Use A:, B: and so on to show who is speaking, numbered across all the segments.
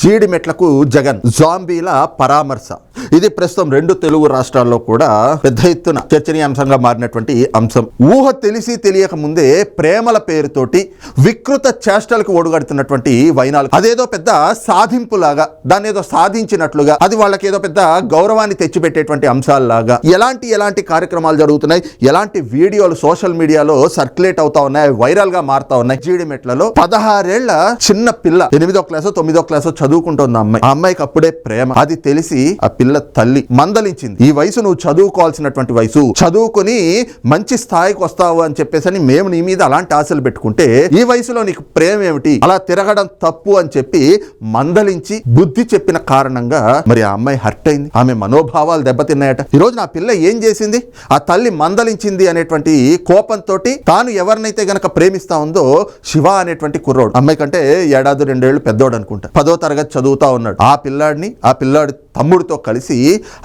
A: జీడిమెట్లకు జగన్. జాంబీల పరామర్శ. ఇది ప్రస్తుతం రెండు తెలుగు రాష్ట్రాల్లో కూడా పెద్ద ఎత్తున చర్చనీయాంశంగా మారినటువంటి అంశం. ఊహ తెలిసి తెలియక ముందే ప్రేమల పేరుతోటి వికృత చేష్టలకు ఒడుగడుతున్నటువంటి వైనాలు. అదేదో పెద్ద సాధింపులాగా దాన్ని ఏదో సాధించినట్లుగా అది వాళ్ళకి ఏదో పెద్ద గౌరవాన్ని తెచ్చిపెట్టేటువంటి అంశాలలాగా. ఎలాంటి ఎలాంటి కార్యక్రమాలు జరుగుతున్నాయి? ఎలాంటి వీడియోలు సోషల్ మీడియాలో సర్క్యులేట్ అవుతా ఉన్నాయి? వైరల్గా మారుతా ఉన్నాయి? జీడిమెట్లలో పదహారేళ్ళ చిన్న పిల్ల ఎనిమిదో క్లాసో తొమ్మిదో క్లాసో చదువుకుంటోంది అమ్మాయి. ఆ అమ్మాయికి అప్పుడే ప్రేమ. అది తెలిసి ఆ పిల్ల తల్లి మందలించింది. ఈ వయసు నువ్వు చదువుకోవాల్సినటువంటి వయసు. చదువుకొని మంచి స్థాయికి వస్తావు అని చెప్పేసి అని మేము నీ మీద అలాంటి ఆశలు పెట్టుకుంటే ఈ వయసులో నీకు ప్రేమ ఏమిటి? అలా తిరగడం తప్పు అని చెప్పి మందలించి బుద్ధి చెప్పిన కారణంగా మరి ఆ అమ్మాయి హర్ట్ అయింది. ఆమె మనోభావాలు దెబ్బతిన్నాయట. ఈ రోజు నా పిల్ల ఏం చేసింది? ఆ తల్లి మందలించింది అనేటువంటి కోపంతో తాను ఎవరినైతే గనక ప్రేమిస్తా ఉందో శివ అనేటువంటి కుర్రోడు. అమ్మాయి కంటే ఏడాది రెండేళ్ళు పెద్దోడు అనుకుంటా. పదో తరగతి చదువుతా ఉన్నాడు. ఆ పిల్లాడిని ఆ పిల్లాడి తమ్ముడితో కలిసి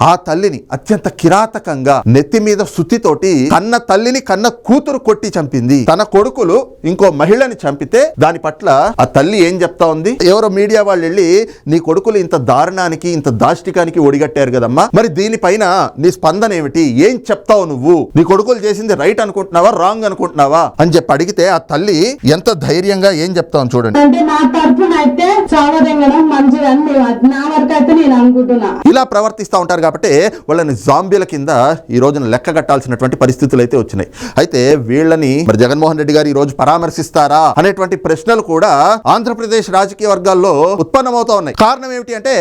A: ఆ తల్లిని అత్యంత కిరాతకంగా నెత్తి మీద సుత్తితోటి కన్న తల్లిని కన్న కూతురు కొట్టి చంపింది. తన కొడుకులు ఇంకో మహిళని చంపితే దాని పట్ల ఆ తల్లి ఏం చెప్తా ఉంది? ఎవరో మీడియా వాళ్ళు వెళ్ళి నీ కొడుకులు ఇంత దారుణానికి ఇంత దాష్టికానికి ఒడిగట్టారు కదమ్మా. మరి దీనిపైన నీ స్పందన ఏమిటి? ఏం చెప్తావు నువ్వు? నీ కొడుకులు చేసింది రైట్ అనుకుంటున్నావా? రాంగ్ అనుకుంటున్నావా? అని చెప్పి అడిగితే ఆ తల్లి ఎంత ధైర్యంగా ఏం చెప్తావు చూడండి.
B: అంటే నా తరఫున అయితే చావదెంగడం మంచిదని నా వరకు అయితే నేను అనుకుంటున్నా.
A: ఇలా ప్రవర్తిస్తూ ఉంటారు కాబట్టి వాళ్ళని జాంబీల కింద ఈ రోజున లెక్క కట్టాల్సినటువంటి పరిస్థితులు అయితే వచ్చినాయి. అయితే వీళ్ళని మరి జగన్మోహన్ రెడ్డి గారు ఈ రోజు పరామర్శిస్తారా అనేటువంటి ప్రశ్నలు కూడా ఆంధ్రప్రదేశ్ రాజకీయ వర్గాల్లో ఉత్పన్నమవుతా ఉన్నాయి. కారణం ఏమిటి అంటే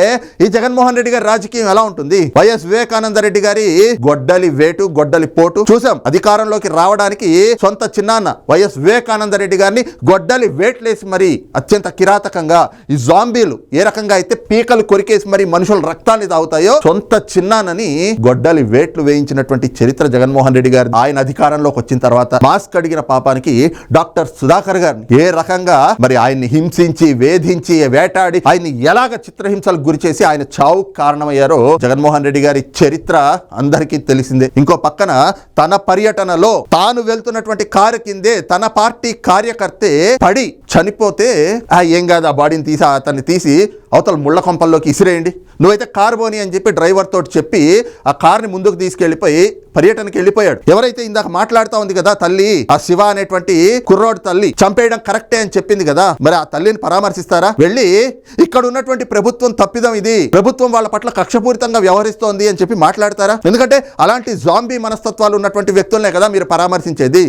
A: ఈ జగన్మోహన్ రెడ్డి గారి రాజకీయం ఎలా ఉంటుంది? వైఎస్ వివేకానంద రెడ్డి గారి గొడ్డలి వేటు గొడ్డలి పోటు చూసాం. అధికారంలోకి రావడానికి సొంత చిన్నాన్న వైఎస్ వివేకానంద రెడ్డి గారిని గొడ్డలి వేట్లేసి మరి అత్యంత కిరాతకంగా ఈ జాంబీలు ఏ రకంగా అయితే పీకలు కొరికేసి మరి మనుషుల రక్తాన్ని తాగుతాయో సొంత చిన్నానని గొడ్డలి వేట్లు వేయించినటువంటి చరిత్ర జగన్మోహన్ రెడ్డి గారి ఆయన అధికారంలోకి వచ్చిన తర్వాత మాస్క్ అడిగిన పాపానికి డాక్టర్ సుధాకర్ గారిని ఏ రకంగా మరి ఆయన్ని హింసించి వేధించి వేటాడి ఆయన్ని ఎలాగ చిత్రహింసలకు గురి చేసి ఆయన చావు కారణమయ్యారో జగన్మోహన్ రెడ్డి గారి చరిత్ర అందరికీ తెలిసిందే. ఇంకో పక్కన తన పర్యటనలో తాను వెళ్తున్నటువంటి కారు కిందే తన పార్టీ కార్యకర్తే పడి చనిపోతే ఆ ఏం కాదు ఆ బాడీని తీసి అతన్ని తీసి అవతల ముళ్ళ కొంపల్లోకి ఇసిరేయండి. నువ్వైతే కారు పోని అని చెప్పి డ్రైవర్ తోటి చెప్పి ఆ కార్ని ముందుకు తీసుకెళ్ళిపోయి పర్యటనకి వెళ్ళిపోయాడు. ఎవరైతే ఇందాక మాట్లాడుతా ఉంది కదా తల్లి ఆ శివ అనేటువంటి కుర్రోడు తల్లి చంపేయడం కరెక్టే అని చెప్పింది కదా మరి ఆ తల్లిని పరామర్శిస్తారా? వెళ్ళి ఇక్కడ ఉన్నటువంటి ప్రభుత్వం తప్పిదం ఇది. ప్రభుత్వం వాళ్ళ పట్ల కక్షపూరితంగా వ్యవహరిస్తోంది అని చెప్పి మాట్లాడతారా? ఎందుకంటే అలాంటి జాంబీ మనస్తత్వాలు ఉన్నటువంటి వ్యక్తులనే కదా మీరు పరామర్శించేది.